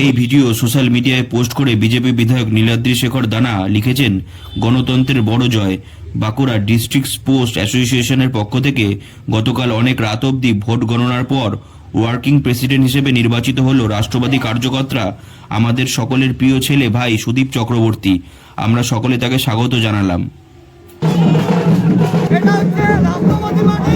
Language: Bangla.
এই ভিডিও সোশ্যাল মিডিয়ায় পোস্ট করে বিজেপি বিধায়ক নীলাদ্রি শেখর দানা লিখেছেন, গণতন্ত্রের বড় জয়। বাঁকুড়া ডিস্ট্রিক্ট স্পোর্টস অ্যাসোসিয়েশনের পক্ষ থেকে গতকাল অনেক রাত অবধি ভোট গণনার পর ওয়ার্কিং প্রেসিডেন্ট হিসেবে নির্বাচিত হল রাষ্ট্রবাদী কার্যকর্তা, আমাদের সকলের প্রিয় ছেলে ভাই সুদীপ চক্রবর্তী। আমরা সকলে তাকে স্বাগত জানালাম। এটা হচ্ছে রাষ্ট্রপতি মাটি